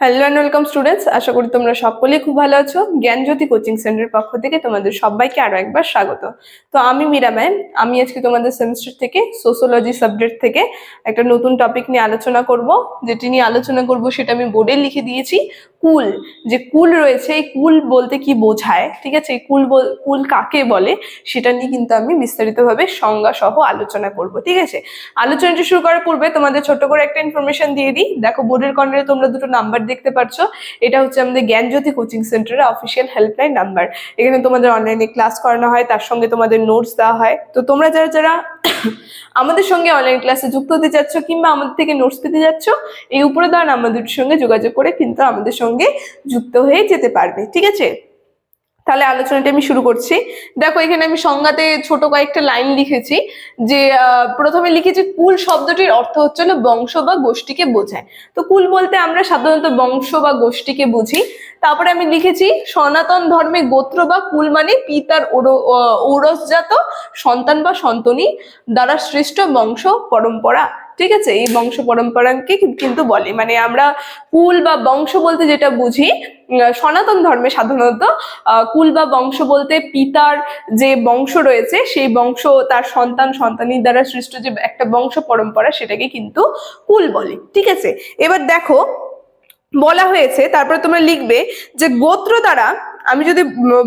Hello and welcome students আশা করি তোমরা সকলেই খুব ভালো আছো। জ্ঞানজ্যোতি কোচিং সেন্টারের পক্ষ থেকে তোমাদের সবাইকে আরও একবার স্বাগত। তো আমি মীরা ম্যাম। আমি আজকে তোমাদের সেমিস্টার থেকে সোশ্যোলজি সাবজেক্ট থেকে একটা নতুন টপিক নিয়ে আলোচনা করব। যেটি নিয়ে আলোচনা করব সেটা আমি বোর্ডে লিখে দিয়েছি, কুল। যে কুল রয়েছে, এই কুল বলতে কি বোঝায়, ঠিক আছে? কুল কুল কাকে বলে, সেটা নিয়ে কিন্তু আমি বিস্তারিতভাবে সংজ্ঞা সহ আলোচনা করব, ঠিক আছে? আলোচনাটি শুরু করার পূর্বে তোমাদের ছোট্ট করে একটা ইনফরমেশন দিয়ে দিই। দেখো বোর্ডের কর্নারে তোমরা দুটো নাম্বার দেখতে পাচ্ছ এটা হচ্ছে আমাদের জ্ঞানজ্যোতি কোচিং সেন্টারের অফিসিয়াল হেল্পলাইন নাম্বার এখানে তোমাদের অনলাইনে ক্লাস করানো হয়, তার সঙ্গে তোমাদের নোটস দেওয়া হয়। তো তোমরা যারা যারা আমাদের সঙ্গে অনলাইন ক্লাসে যুক্ত হতে যাচ্ছ কিংবা আমাদের থেকে নোটস পেতে যাচ্ছ, এই উপরে দেওয়া নাম্বার দুটির সঙ্গে যোগাযোগ করে কিন্তু আমাদের সঙ্গে যুক্ত হয়ে যেতে পারবে। ঠিক আছে? তাহলে আলোচনাটা আমি শুরু করছি। দেখো, এখানে আমি সংজ্ঞাতে ছোট কয়েকটা লাইন লিখেছি যে প্রথমে লিখেছি, কুল শব্দটির অর্থ হচ্ছে হলো বংশ বা গোষ্ঠীকে বোঝায়। তো কুল বলতে আমরা সাধারণত বংশ বা গোষ্ঠীকে বুঝি। তারপরে আমি লিখেছি, সনাতন ধর্মে গোত্র বা কুল মানে পিতার ঔর- ঔরসজাত সন্তান বা সন্তনী দ্বারা সৃষ্ট বংশ পরম্পরা। ঠিক আছে? এই বংশ পরম্পরাকে কিন্তু বলে। মানে আমরা কুল বা বংশ বলতে যেটা বুঝি সনাতন ধর্মে সাধারণত কুল বা বংশ বলতে পিতার যে বংশ রয়েছে, সেই বংশ তার সন্তান, সন্তানির দ্বারা সৃষ্ট যে একটা বংশ পরম্পরা, সেটাকে কিন্তু কুল বলে। ঠিক আছে? এবার দেখো, বলা হয়েছে, তারপরে তোমরা লিখবে যে গোত্র দ্বারা, আমি যদি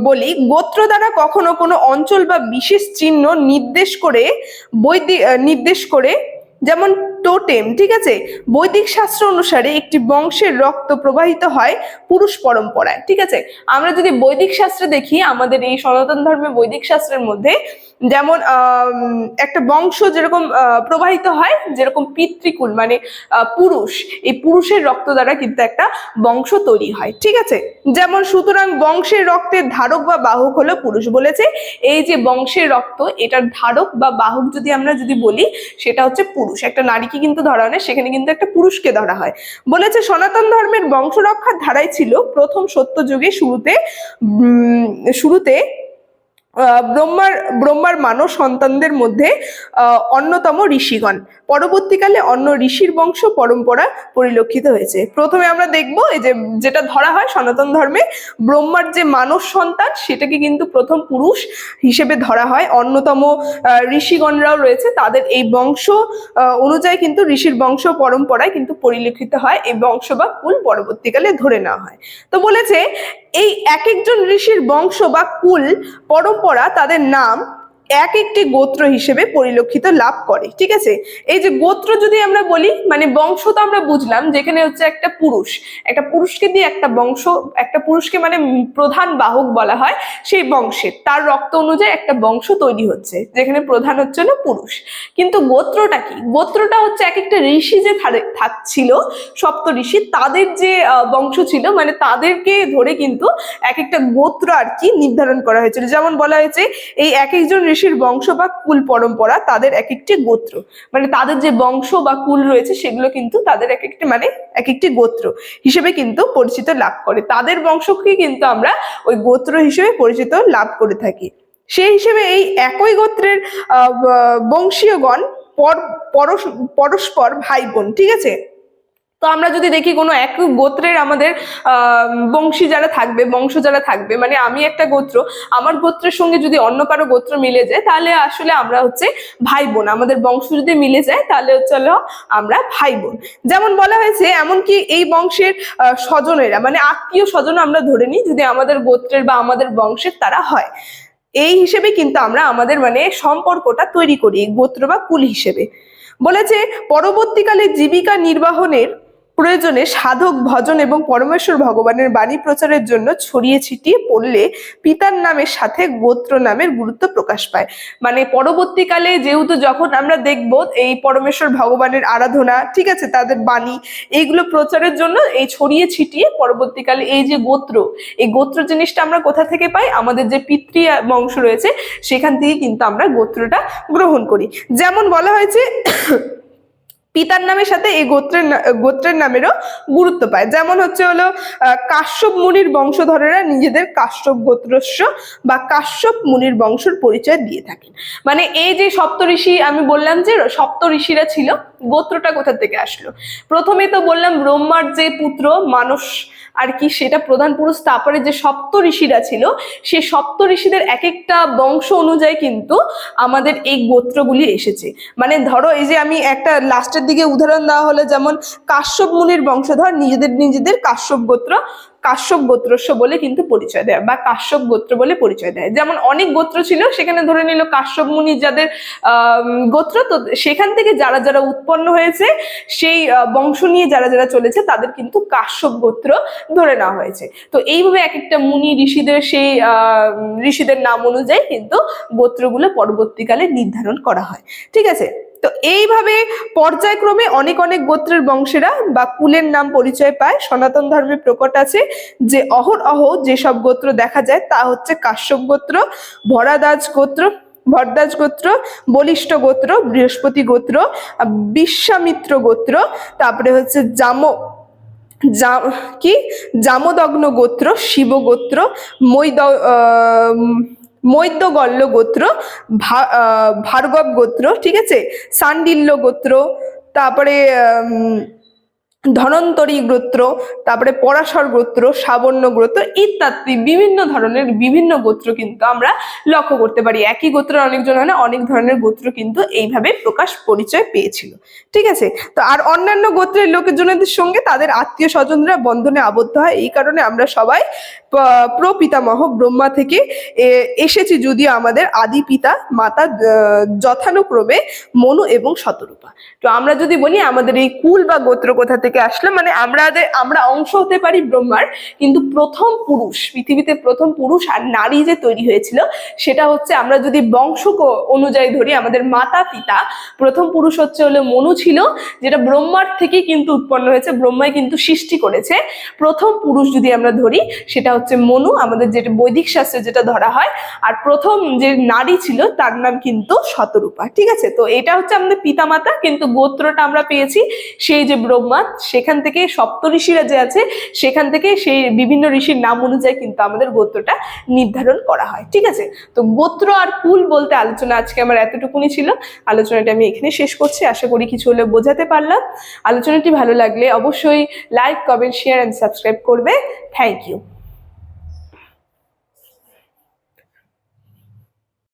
বলি, গোত্র দ্বারা কখনো কোনো অঞ্চল বা বিশেষ চিহ্ন নির্দেশ করে বৈদিক নির্দেশ করে যেমন টোটেম, ঠিক আছে? বৈদিক শাস্ত্র অনুসারে একটি বংশের রক্ত প্রবাহিত হয় পুরুষ পরম্পরায়, ঠিক আছে? আমরা যদি বৈদিক শাস্ত্রে দেখি, আমাদের এই সনাতন ধর্মের বৈদিক শাস্ত্রের মধ্যে যেমন একটা বংশ যেরকম প্রবাহিত হয়, যেরকম পিতৃকুল মানে পুরুষ, এই পুরুষের রক্ত দ্বারা কিন্তু একটা বংশ তৈরি হয়, ঠিক আছে? যেমন, সুতরাং বংশের রক্তের ধারক বা বাহক হলো পুরুষ বলেছে, এই যে বংশের রক্ত, এটার ধারক বা বাহক যদি আমরা যদি বলি, সেটা হচ্ছে পুরুষ, একটা নারীকে কিন্তু ধরা হয় সেখানে কিন্তু একটা পুরুষকে ধরা হয়। বলেছে, সনাতন ধর্মের বংশ রক্ষার ধারাই ছিল, প্রথম সত্য যুগে শুরুতে শুরুতে ব্রহ্মার ব্রহ্মার মানব সন্তানদের মধ্যে অন্যতম ঋষিগণ। পরবর্তীকালে অন্য ঋষির বংশ পরম্পরা পরিলক্ষিত হয়েছে। প্রথমে আমরা দেখব এই যে, যেটা ধরা হয় সনাতন ধর্মে, ব্রহ্মার যে মানব সন্তান, সেটাকে কিন্তু প্রথম পুরুষ হিসেবে ধরা হয়। অন্যতম ঋষিগণরাও রয়েছে, তাদের এই বংশ অনুযায়ী কিন্তু ঋষির বংশ পরম্পরায় কিন্তু পরিলক্ষিত হয়, এই বংশ বা কুল পরবর্তীকালে ধরে নেওয়া হয়। তো বলেছে, এই এক একজন ঋষির বংশ বা কুল পরম্পরা তাদের নাম এক একটি গোত্র হিসেবে পরিলক্ষিত লাভ করে, ঠিক আছে? এই যে গোত্র যদি আমরা বলি মানে বংশ তো আমরা বুঝলাম, যেখানে হচ্ছে একটা পুরুষ। একটা পুরুষকে দিয়ে একটা বংশ, একটা পুরুষকে মানে প্রধান বাহক বলা হয় সেই বংশের। তার রক্ত অনুযায়ী একটা বংশ তৈরি হচ্ছে, যেখানে প্রধান হচ্ছে না পুরুষ। কিন্তু গোত্রটা কি? গোত্রটা হচ্ছে এক একটা ঋষি যে থাকছিল, সপ্ত ঋষি, তাদের যে বংশ ছিল মানে তাদেরকে ধরে কিন্তু এক একটা গোত্র আর কি নির্ধারণ করা হয়েছিল। যেমন বলা হয়েছে, এই এক একজন ঋষির বংশ বা কুল পরম্পরা তাদের এক একটি গোত্র। মানে তাদের যে বংশ বা কুল রয়েছে সেগুলো কিন্তু তাদের এক একটি মানে এক একটি গোত্র হিসেবে কিন্তু পরিচিত লাভ করে। তাদের বংশকে কিন্তু আমরা ওই গোত্র হিসেবে পরিচিত লাভ করে থাকি। সেই হিসেবে এই একই গোত্রের আহ, বংশীয়গণ পর পরস্পর ভাই বোন ঠিক আছে? তো আমরা যদি দেখি কোনো এক গোত্রের আমাদের বংশী যারা থাকবে, বংশ যারা থাকবে মানে আমি একটা গোত্র, আমার গোত্রের সঙ্গে যদি অন্য কারও গোত্র মিলে যায়, তাহলে আসলে আমরা হচ্ছে ভাই বোন আমাদের বংশ যদি মিলে যায়, তাহলে হলো আমরা ভাই বোন যেমন বলা হয়েছে, এমনকি এই বংশের স্বজনেরা মানে আত্মীয় স্বজন আমরা ধরে নিই, যদি আমাদের গোত্রের বা আমাদের বংশের তারা হয়। এই হিসেবে কিন্তু আমরা আমাদের মানে সম্পর্কটা তৈরি করি গোত্র বা কুল হিসেবে। বলেছে, পরবর্তীকালে জীবিকা নির্বাহনের প্রয়োজনে সাধক ভজন এবং পরমেশ্বর ভগবানের বাণী প্রচারের জন্য ছড়িয়ে ছিটিয়ে পড়লে পিতার নামের সাথে গোত্র নামের গুরুত্ব প্রকাশ পায়। মানে পরবর্তীকালে যেহেতু যখন আমরা দেখব এই পরমেশ্বর ভগবানের আরাধনা, ঠিক আছে, তাদের বাণী, এইগুলো প্রচারের জন্য এই ছড়িয়ে ছিটিয়ে পরবর্তীকালে এই যে গোত্র, এই গোত্র জিনিসটা আমরা কোথা থেকে পাই? আমাদের যে পিতৃ বংশ রয়েছে, সেখান থেকে কিন্তু আমরা গোত্রটা গ্রহণ করি। যেমন বলা হয়েছে পিতার নামের সাথে এই গোত্রের গোত্রের নামেরও গুরুত্ব পায়। যেমন হচ্ছে হলো কাশ্যপ মুনির বংশধরেরা নিজেদের কাশ্যপ গোত্রস্য বা কাশ্যপ মুনির বংশের পরিচয় দিয়ে থাকেন। মানে এই যে সপ্তঋষি, আমি বললাম যে সপ্তঋষিরা ছিল গোত্রটা কোথা থেকে আসলো? প্রথমে তো বললাম ব্রহ্মার যে পুত্র, মানস আর কি, সেটা প্রধান পুরুষ, তারপরে যে সপ্ত ঋষিরা ছিল সেই সপ্ত ঋষিদের এক একটা বংশ অনুযায়ী কিন্তু আমাদের এই গোত্রগুলি এসেছে। মানে ধরো, এই যে আমি একটা লাস্টের দিকে উদাহরণ দেওয়া হলো, যেমন কাশ্যপ মুনির বংশধর, নিজেদের নিজেদের কাশ্যপ গোত্র কাশ্যপ গোত্রস্য বলে কিন্তু পরিচয় দেয় বা কাশ্যপ গোত্র বলে পরিচয় দেয়। যেমন অনেক গোত্র ছিল, সেখানে ধরে নিল কাশ্যপ মুনি যাদের গোত্র, তো সেখান থেকে যারা যারা উৎপন্ন হয়েছে, সেই বংশ নিয়ে যারা যারা চলেছে, তাদের কিন্তু কাশ্যপ গোত্র ধরে নেওয়া হয়েছে। তো এইভাবে এক একটা মুনি ঋষিদের সেই ঋষিদের নাম অনুযায়ী কিন্তু গোত্রগুলো পরবর্তীকালে নির্ধারণ করা হয়। ঠিক আছে? তো এইভাবে পর্যায়ক্রমে অনেক অনেক গোত্রের বংশেরা বা কুলের নাম পরিচয় পায়, সনাতন ধর্মে প্রকট আছে যে অহর অহ যেসব গোত্র দেখা যায় তা হচ্ছে কাশ্যপ গোত্র, ভরাদাজ গোত্র ভরদাস গোত্র, বলিষ্ঠ গোত্র, বৃহস্পতি গোত্র, বিশ্বামিত্র গোত্র, তারপরে হচ্ছে জাম যা- কি? জামদগ্ন গোত্র শিব গোত্র মৈদ মৈদ্যগল্য গোত্র ভার্গব গোত্র, ঠিক আছে? সান্ডিল্য গোত্র, তারপরে ধনন্তরী গোত্র, তারপরে পরাশর গোত্র, সাবর্ণ গোত্র ইত্যাদি বিভিন্ন ধরনের বিভিন্ন গোত্র কিন্তু আমরা লক্ষ্য করতে পারি। একই গোত্রের অনেকজন হয় না অনেক ধরনের গোত্র কিন্তু এইভাবে প্রকাশ পরিচয় পেয়েছিল। ঠিক আছে? তো আর অন্যান্য গোত্রের লোকজনদের সঙ্গে তাদের আত্মীয় স্বজনরা বন্ধনে আবদ্ধ হয়। এই কারণে আমরা সবাই প্রপিতামহ ব্রহ্মা থেকে এসেছি যদিও আমাদের আদি পিতা মাতা যথানুক্রমে মনু এবং শতরূপা। তো আমরা যদি বলি আমাদের এই কুল বা গোত্র কোথা থেকে আসলো মানে আমরা আমরা অংশ হতে পারি ব্রহ্মার, কিন্তু প্রথম পুরুষ, পৃথিবীতে প্রথম পুরুষ আর নারী যে তৈরি হয়েছিল, সেটা হচ্ছে আমরা যদি বংশ অনুযায়ী ধরি, আমাদের মাতা পিতা, প্রথম পুরুষ হচ্ছে হলো মনু ছিল, যেটা ব্রহ্মার থেকেই কিন্তু উৎপন্ন হয়েছে, ব্রহ্মাই কিন্তু সৃষ্টি করেছে। প্রথম পুরুষ যদি আমরা ধরি, সেটা হচ্ছে মনু, আমাদের যেটা বৈদিক শাস্ত্রে যেটা ধরা হয়। আর প্রথম যে নারী ছিল, তার নাম কিন্তু শতরূপা, ঠিক আছে? তো এটা হচ্ছে আমাদের পিতামাতা, কিন্তু গোত্রটা আমরা পেয়েছি সেই যে ব্রহ্মা, সেখান থেকে সপ্ত ঋষিরা যে আছে, সেখান থেকে সেই বিভিন্ন ঋষির নাম অনুযায়ী কিন্তু আমাদের গোত্রটা নির্ধারণ করা হয়, ঠিক আছে? তো গোত্র আর কুল বলতে আলোচনা আজকে আমার এতটুকুনি ছিল। আলোচনাটা আমি এখানে শেষ করছি, আশা করি কিছু হলে বোঝাতে পারলাম। আলোচনাটি ভালো লাগলে অবশ্যই like, comment, share and subscribe করবে। Thank you